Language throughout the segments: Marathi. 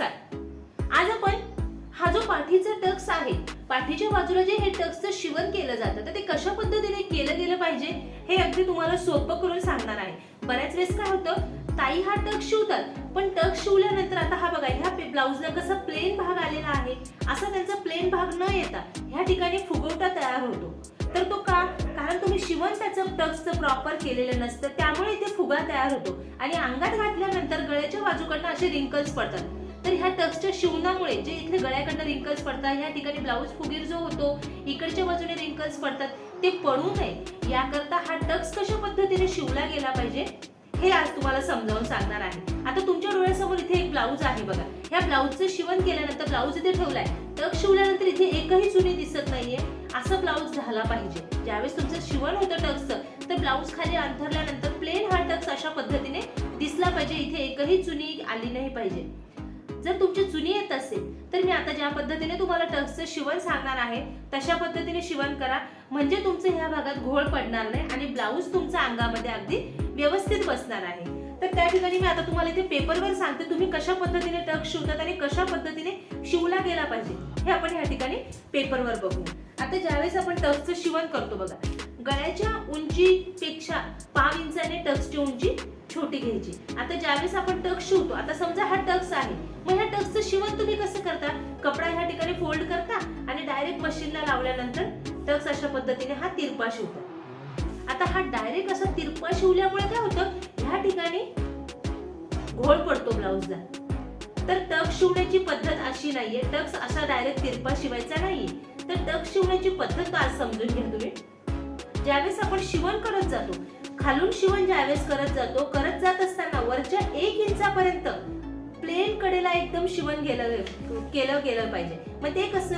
नमस्कार आज आपण हा जो पाठीचा टक्स आहे पाठीच्या बाजूला जे हे टक्सचं शिवण केलं जातं तर ते कशा पद्धतीने केलं गेलं पाहिजे हे अगदी तुम्हाला सोपं करून सांगणार आहे. बऱ्याच वेळेस काय होतं ताई हा टक्स शिवतात पण टक्स शिवल्यानंतर आता हा बघा ह्या ब्लाऊजला कसा प्लेन भाग आलेला आहे असा त्यांचा प्लेन भाग न येता ह्या ठिकाणी फुगवटा तयार होतो. तर तो का? कारण तुम्ही शिवण त्याचं टक्सचं प्रॉपर केलेलं नसतं त्यामुळे इथे फुगा तयार होतो. आणि अंगात घातल्यानंतर गळ्याच्या बाजूकडनं असे रिंकल्स पडतात. तर ह्या टक्सच्या शिवणामुळे जे इथे गळ्याकडनं रिंकल्स पडतात ह्या ठिकाणी ब्लाऊज फुगीर जो होतो इकडच्या बाजूने रिंकल्स पडतात ते पडू नये. याकरता हा टक्स कशा पद्धतीने शिवला गेला पाहिजे हे आज तुम्हाला समजावून सांगणार आहे. आता तुमच्या डोळ्यासमोर इथे एक ब्लाऊज आहे बघा. ह्या ब्लाऊजचं शिवण केल्यानंतर ब्लाऊज इथे ठेवलाय. टक शिवल्यानंतर इथे एकही चुनी दिसत नाहीये. असं ब्लाऊज झाला पाहिजे. ज्यावेळेस तुमचं शिवण होतं टक्सचं तर ब्लाऊज खाली अंथरल्यानंतर प्लेन हा टक्स अशा पद्धतीने दिसला पाहिजे. इथे एकही चुनी आली नाही पाहिजे. जर तुमची जुनी येत असेल तर मी आता ज्या पद्धतीने तुम्हाला टक्सचं शिवण सांगणार आहे तशा पद्धतीने शिवण करा. म्हणजे तुमचं ह्या भागात घोळ पडणार नाही आणि ब्लाऊज तुमच्या अंगामध्ये अगदी व्यवस्थित बसणार आहे. तर त्या ठिकाणी मी आता तुम्हाला इथे पेपरवर सांगते तुम्ही कशा पद्धतीने टक शिवतात आणि कशा पद्धतीने शिवला गेला पाहिजे हे आपण ह्या ठिकाणी पेपरवर बघू. आता ज्यावेळेस आपण टक्सचं शिवण करतो बघा गळ्याच्या उंचीपेक्षा पाव इंचाने टक्सची उंची छोटी घ्यायची. आता ज्यावेळेस आपण टक्स शिवतो आता समजा हा टक्स आहे. मग ह्या टक्सचं शिवण तुम्ही कसं करता? कपडा ह्या ठिकाणी फोल्ड करता आणि डायरेक्ट मशीनला लावल्यानंतर टक्स अशा पद्धतीने हा तिरपा शिवतो. आता हा डायरेक्ट असा तिरपा शिवल्यामुळे काय होतं? ह्या ठिकाणी घोळ पडतो ब्लाऊजला. तर टक शिवण्याची पद्धत अशी नाहीये. टक्स असा डायरेक्ट तिरपा शिवायचा नाहीये. तर टक शिवण्याची पद्धत आज समजून घ्या तुम्ही? ज्यावेळेस आपण शिवण करत जातो खालून शिवण ज्यावेळेस करत जातो करत जात असताना वरच्या एक इंचापर्यंत प्लेन कडेला एकदम शिवण गेलं केलं गेलं पाहिजे. मग ते कसं?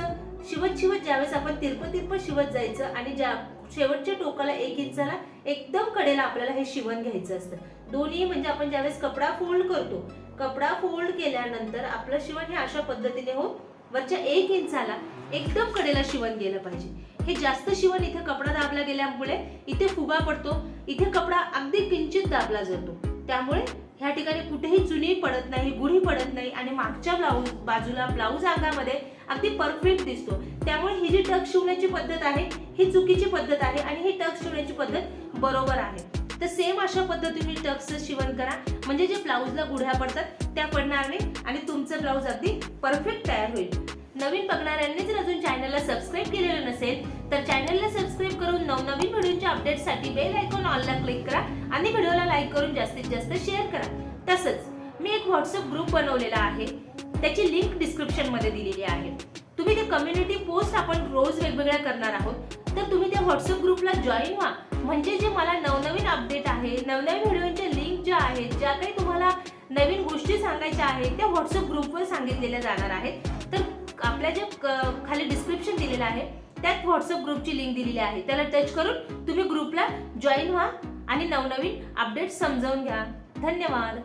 शिवत शिवत ज्यावेळेस आपण तिरप तिरप शिवत जायचं आणि ज्या शेवटच्या टोकाला एक इंचाला एकदम कडेला आपल्याला हे शिवण घ्यायचं असतं. दोन्ही म्हणजे आपण ज्यावेळेस कपडा फोल्ड करतो कपडा फोल्ड केल्यानंतर आपलं शिवण हे अशा पद्धतीने हो वरच्या एक इंचाला एकदम कडेला शिवण गेलं पाहिजे. हे जास्त शिवण इथे कपडा दाबला गेल्यामुळे इथे फुगा पडतो. इथे कपडा अगदी किंचित दाबला जातो. त्यामुळे ह्या ठिकाणी कुठेही चुनी पडत नाही गुढी पडत नाही आणि मागच्या ब्लाऊज बाजूला ब्लाऊज अंगामध्ये अगदी परफेक्ट दिसतो. त्यामुळे ही जी टक शिवण्याची पद्धत आहे ही चुकीची पद्धत आहे आणि ही टक शिवण्याची पद्धत बरोबर आहे. तर सेम अशा पद्धतीने टक्स शिवण करा. म्हणजे जे ब्लाऊजला गुढ्या पडतात त्या पडणार नाही आणि तुमचं ब्लाऊज अगदी परफेक्ट तयार होईल. नवीन बघणाऱ्यांनी जर अजून चॅनलला सबस्क्राईब केलेलं नसेल तर चॅनलला सबस्क्राईब करून नवनवीन व्हिडिओच्या अपडेटसाठी बेल आयकॉन ऑलला क्लिक करा आणि व्हिडिओला लाईक करून जास्तीत जास्त शेअर करा. तसंच मी एक व्हॉट्सअप ग्रुप बनवलेला आहे. त्याची लिंक डिस्क्रिप्शनमध्ये दिलेली आहे. तुम्ही ते कम्युनिटी पोस्ट आपण रोज वेगवेगळ्या करणार आहोत. तर तुम्ही त्या व्हॉट्सअप ग्रुपला जॉईन व्हा. म्हणजे जे मला नवनवीन अपडेट आहे नवनवीन व्हिडिओच्या लिंक ज्या आहेत ज्या काही तुम्हाला नवीन गोष्टी सांगायच्या आहेत त्या व्हॉट्सअप ग्रुपवर सांगितलेल्या जाणार आहेत. आपल्या जे खाली डिस्क्रिप्शन दिलेलं आहे त्यात व्हॉट्सअप ग्रुपची लिंक दिलेली आहे. त्याला टच करून तुम्ही ग्रुपला जॉईन व्हा आणि नवनवीन अपडेट समजावून घ्या. धन्यवाद.